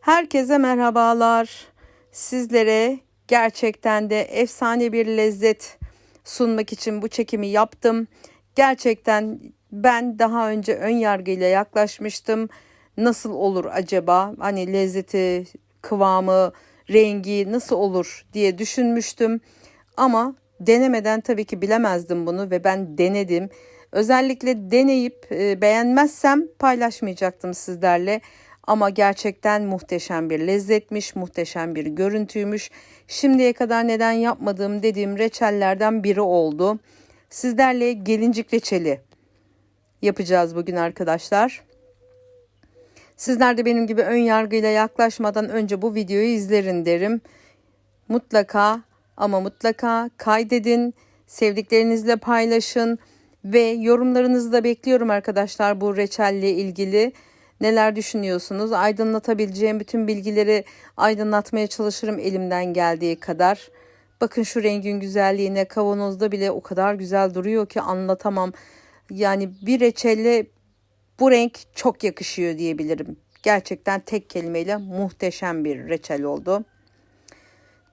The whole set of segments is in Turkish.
Herkese merhabalar. Sizlere gerçekten de efsane bir lezzet sunmak için bu çekimi yaptım. Gerçekten ben daha önce ön yargıyla yaklaşmıştım. Nasıl olur acaba? Hani lezzeti, kıvamı, rengi nasıl olur diye düşünmüştüm. Ama denemeden tabii ki bilemezdim bunu ve ben denedim. Özellikle deneyip e, beğenmezsem paylaşmayacaktım sizlerle. Ama gerçekten muhteşem bir lezzetmiş, muhteşem bir görüntüymüş. Şimdiye kadar neden yapmadığım dediğim reçellerden biri oldu. Sizlerle gelincik reçeli yapacağız bugün arkadaşlar. Sizler de benim gibi ön yargıyla yaklaşmadan önce bu videoyu izlerin derim. Mutlaka ama mutlaka kaydedin, sevdiklerinizle paylaşın ve yorumlarınızı da bekliyorum arkadaşlar bu reçelle ilgili. Neler düşünüyorsunuz? Aydınlatabileceğim bütün bilgileri aydınlatmaya çalışırım elimden geldiği kadar. Bakın şu rengin güzelliğine kavanozda bile o kadar güzel duruyor ki anlatamam. Yani bir reçelle bu renk çok yakışıyor diyebilirim. Gerçekten tek kelimeyle muhteşem bir reçel oldu.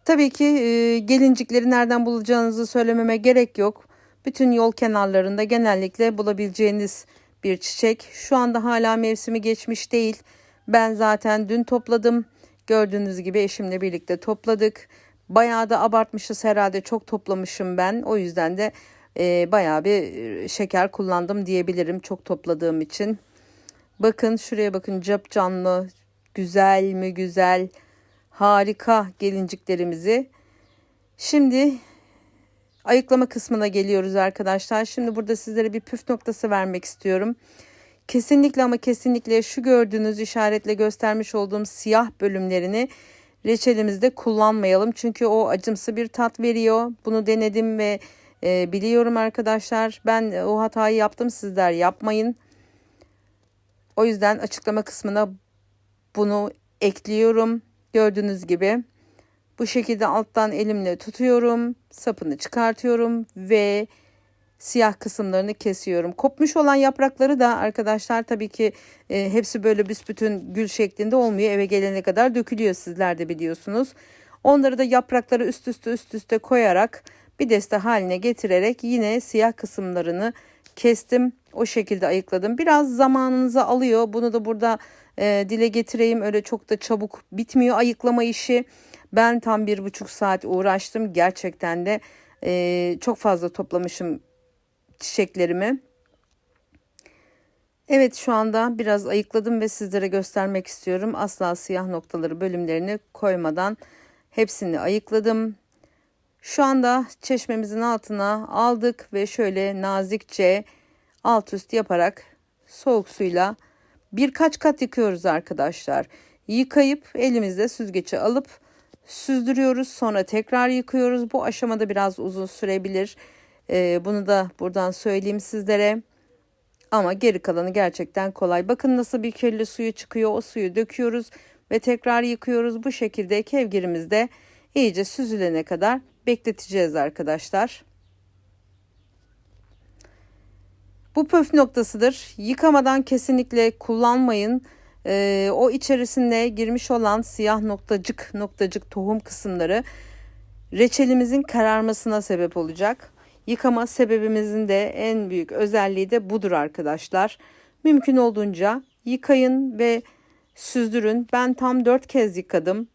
Tabii ki e, gelincikleri nereden bulacağınızı söylememe gerek yok. Bütün yol kenarlarında genellikle bulabileceğiniz bir çiçek. Şu anda hala mevsimi geçmiş değil. Ben zaten dün topladım. Gördüğünüz gibi eşimle birlikte topladık. Bayağı da abartmışız herhalde. Çok toplamışım ben. O yüzden de e, bayağı bir şeker kullandım diyebilirim. Çok topladığım için. Bakın şuraya bakın cap canlı. Güzel mi güzel. Harika gelinciklerimizi. Şimdi ayıklama kısmına geliyoruz arkadaşlar. Şimdi burada sizlere bir püf noktası vermek istiyorum. Kesinlikle ama kesinlikle şu gördüğünüz işaretle göstermiş olduğum siyah bölümlerini reçelimizde kullanmayalım. Çünkü o acımsı bir tat veriyor. Bunu denedim ve e, biliyorum arkadaşlar. Ben o hatayı yaptım sizler yapmayın. O yüzden açıklama kısmına bunu ekliyorum. Gördüğünüz gibi bu şekilde alttan elimle tutuyorum. Sapını çıkartıyorum ve siyah kısımlarını kesiyorum. Kopmuş olan yaprakları da arkadaşlar tabii ki e, hepsi böyle büsbütün gül şeklinde olmuyor. Eve gelene kadar dökülüyor sizler de biliyorsunuz. Onları da yaprakları üst üste üst üste koyarak bir deste haline getirerek yine siyah kısımlarını kestim. O şekilde ayıkladım. Biraz zamanınızı alıyor. Bunu da burada e, dile getireyim. Öyle çok da çabuk bitmiyor ayıklama işi. Ben tam bir buçuk saat uğraştım. Gerçekten de e, çok fazla toplamışım çiçeklerimi. Evet şu anda biraz ayıkladım ve sizlere göstermek istiyorum. Asla siyah noktaları bölümlerini koymadan hepsini ayıkladım. Şu anda çeşmemizin altına aldık ve şöyle nazikçe alt üst yaparak soğuk suyla birkaç kat yıkıyoruz arkadaşlar. Yıkayıp elimizde süzgeci alıp süzdürüyoruz. Sonra tekrar yıkıyoruz. Bu aşamada biraz uzun sürebilir. Ee, bunu da buradan söyleyeyim sizlere. Ama geri kalanı gerçekten kolay. Bakın nasıl bir kirli suyu çıkıyor. O suyu döküyoruz ve tekrar yıkıyoruz. Bu şekilde kevgirimizde iyice süzülene kadar bekleteceğiz arkadaşlar. Bu pöf noktasıdır. Yıkamadan kesinlikle kullanmayın. Ee, o içerisinde girmiş olan siyah noktacık noktacık tohum kısımları reçelimizin kararmasına sebep olacak. Yıkama sebebimizin de en büyük özelliği de budur arkadaşlar. Mümkün olduğunca yıkayın ve süzdürün. Ben tam 4 kez yıkadım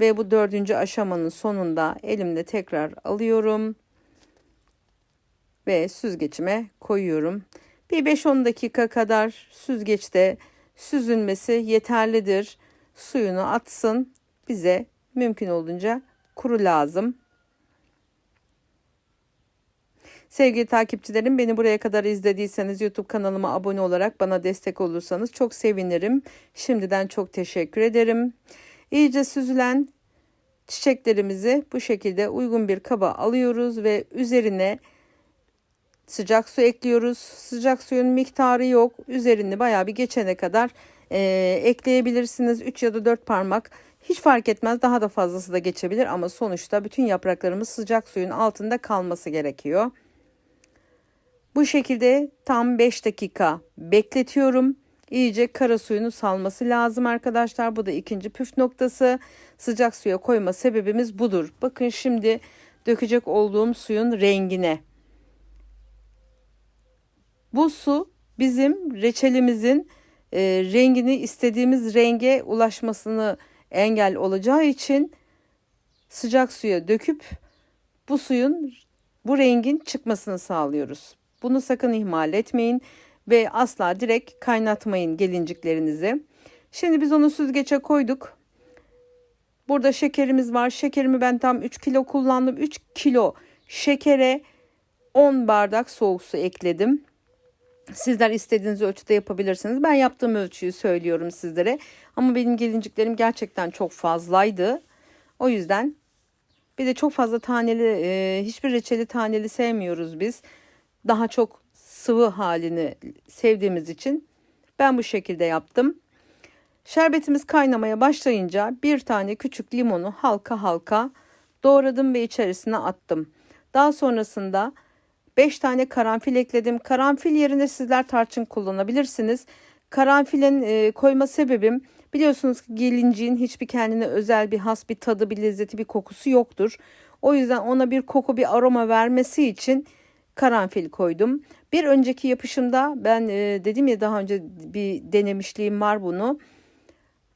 ve bu dördüncü aşamanın sonunda elimle tekrar alıyorum ve süzgecime koyuyorum. Bir 5-10 dakika kadar süzgeçte süzülmesi yeterlidir. Suyunu atsın. Bize mümkün olduğunca kuru lazım. Sevgili takipçilerim beni buraya kadar izlediyseniz YouTube kanalıma abone olarak bana destek olursanız çok sevinirim. Şimdiden çok teşekkür ederim. İyice süzülen çiçeklerimizi bu şekilde uygun bir kaba alıyoruz ve üzerine sıcak su ekliyoruz. Sıcak suyun miktarı yok. Üzerini bayağı bir geçene kadar e, ekleyebilirsiniz. 3 ya da 4 parmak hiç fark etmez. Daha da fazlası da geçebilir ama sonuçta bütün yapraklarımız sıcak suyun altında kalması gerekiyor. Bu şekilde tam 5 dakika bekletiyorum. iyice kara suyunu salması lazım arkadaşlar. Bu da ikinci püf noktası. Sıcak suya koyma sebebimiz budur. Bakın şimdi dökecek olduğum suyun rengine. Bu su bizim reçelimizin e, rengini istediğimiz renge ulaşmasını engel olacağı için sıcak suya döküp bu suyun bu rengin çıkmasını sağlıyoruz. Bunu sakın ihmal etmeyin ve asla direkt kaynatmayın gelinciklerinizi. Şimdi biz onu süzgece koyduk. Burada şekerimiz var. Şekerimi ben tam 3 kilo kullandım. 3 kilo şekere 10 bardak soğuk su ekledim. Sizler istediğiniz ölçüde yapabilirsiniz. Ben yaptığım ölçüyü söylüyorum sizlere. Ama benim gelinciklerim gerçekten çok fazlaydı. O yüzden bir de çok fazla taneli, e, hiçbir reçeli taneli sevmiyoruz biz. Daha çok sıvı halini sevdiğimiz için ben bu şekilde yaptım. Şerbetimiz kaynamaya başlayınca bir tane küçük limonu halka halka doğradım ve içerisine attım. Daha sonrasında 5 tane karanfil ekledim. Karanfil yerine sizler tarçın kullanabilirsiniz. Karanfilin e, koyma sebebim biliyorsunuz ki gelinciğin hiçbir kendine özel bir has bir tadı, bir lezzeti, bir kokusu yoktur. O yüzden ona bir koku, bir aroma vermesi için karanfil koydum. Bir önceki yapışımda ben e, dedim ya daha önce bir denemişliğim var bunu.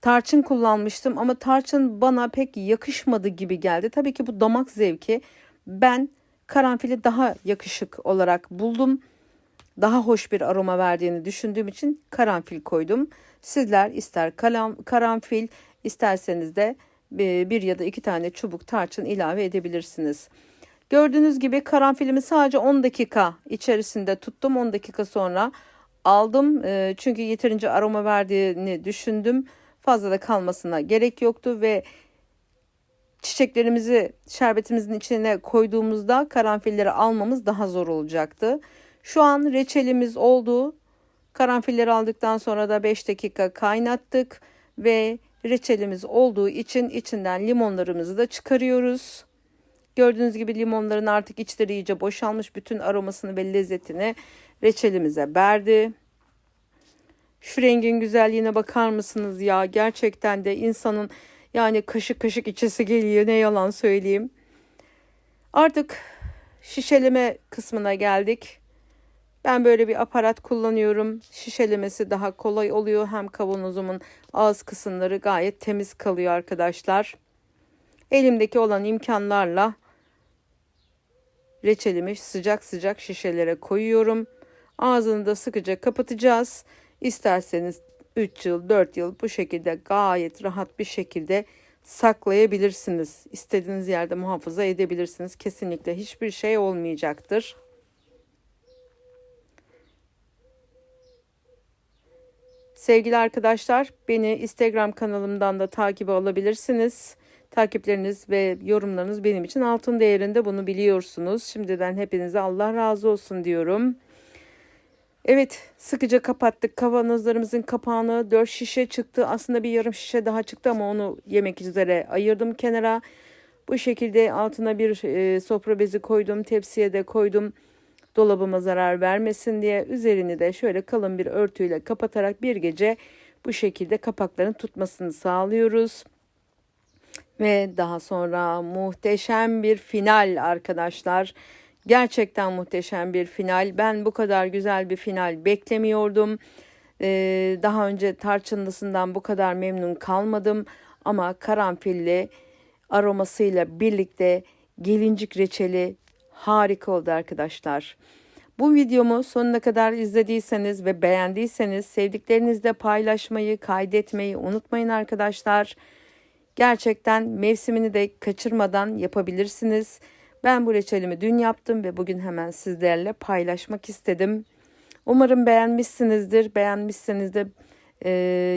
Tarçın kullanmıştım ama tarçın bana pek yakışmadı gibi geldi. Tabii ki bu damak zevki. Ben karanfili daha yakışık olarak buldum. Daha hoş bir aroma verdiğini düşündüğüm için karanfil koydum. Sizler ister kalam, karanfil isterseniz de bir ya da iki tane çubuk tarçın ilave edebilirsiniz. Gördüğünüz gibi karanfilimi sadece 10 dakika içerisinde tuttum. 10 dakika sonra aldım. Ee, çünkü yeterince aroma verdiğini düşündüm. Fazla da kalmasına gerek yoktu ve çiçeklerimizi şerbetimizin içine koyduğumuzda karanfilleri almamız daha zor olacaktı. Şu an reçelimiz oldu. Karanfilleri aldıktan sonra da 5 dakika kaynattık ve reçelimiz olduğu için içinden limonlarımızı da çıkarıyoruz. Gördüğünüz gibi limonların artık içleri iyice boşalmış. Bütün aromasını ve lezzetini reçelimize verdi. Şu rengin güzelliğine bakar mısınız ya? Gerçekten de insanın yani kaşık kaşık içesi geliyor ne yalan söyleyeyim. Artık şişeleme kısmına geldik. Ben böyle bir aparat kullanıyorum. Şişelemesi daha kolay oluyor. Hem kavanozumun ağız kısımları gayet temiz kalıyor arkadaşlar. Elimdeki olan imkanlarla reçelimi sıcak sıcak şişelere koyuyorum. Ağzını da sıkıca kapatacağız. İsterseniz 3 yıl 4 yıl bu şekilde gayet rahat bir şekilde saklayabilirsiniz. İstediğiniz yerde muhafaza edebilirsiniz. Kesinlikle hiçbir şey olmayacaktır. Sevgili arkadaşlar beni Instagram kanalımdan da takip alabilirsiniz. Takipleriniz ve yorumlarınız benim için altın değerinde bunu biliyorsunuz. Şimdiden hepinize Allah razı olsun diyorum. Evet sıkıca kapattık. Kavanozlarımızın kapağını. 4 şişe çıktı. Aslında bir yarım şişe daha çıktı ama onu yemek üzere ayırdım kenara. Bu şekilde altına bir e, sofra bezi koydum tepsiye de koydum. Dolabıma zarar vermesin diye üzerini de şöyle kalın bir örtüyle kapatarak bir gece bu şekilde kapakların tutmasını sağlıyoruz. Ve daha sonra muhteşem bir final arkadaşlar Gerçekten muhteşem bir final. Ben bu kadar güzel bir final beklemiyordum. Ee, daha önce tarçınlısından bu kadar memnun kalmadım. Ama karanfilli aromasıyla birlikte gelincik reçeli harika oldu arkadaşlar. Bu videomu sonuna kadar izlediyseniz ve beğendiyseniz sevdiklerinizle paylaşmayı, kaydetmeyi unutmayın arkadaşlar. Gerçekten mevsimini de kaçırmadan yapabilirsiniz. Ben bu reçelimi dün yaptım ve bugün hemen sizlerle paylaşmak istedim. Umarım beğenmişsinizdir. Beğenmişseniz de e,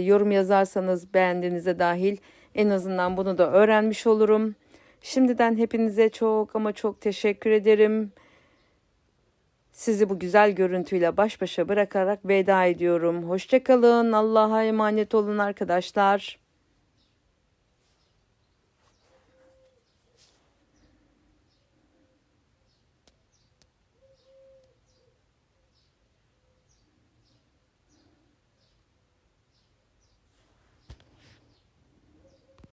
yorum yazarsanız beğendiğinize dahil en azından bunu da öğrenmiş olurum. Şimdiden hepinize çok ama çok teşekkür ederim. Sizi bu güzel görüntüyle baş başa bırakarak veda ediyorum. Hoşçakalın. Allah'a emanet olun arkadaşlar.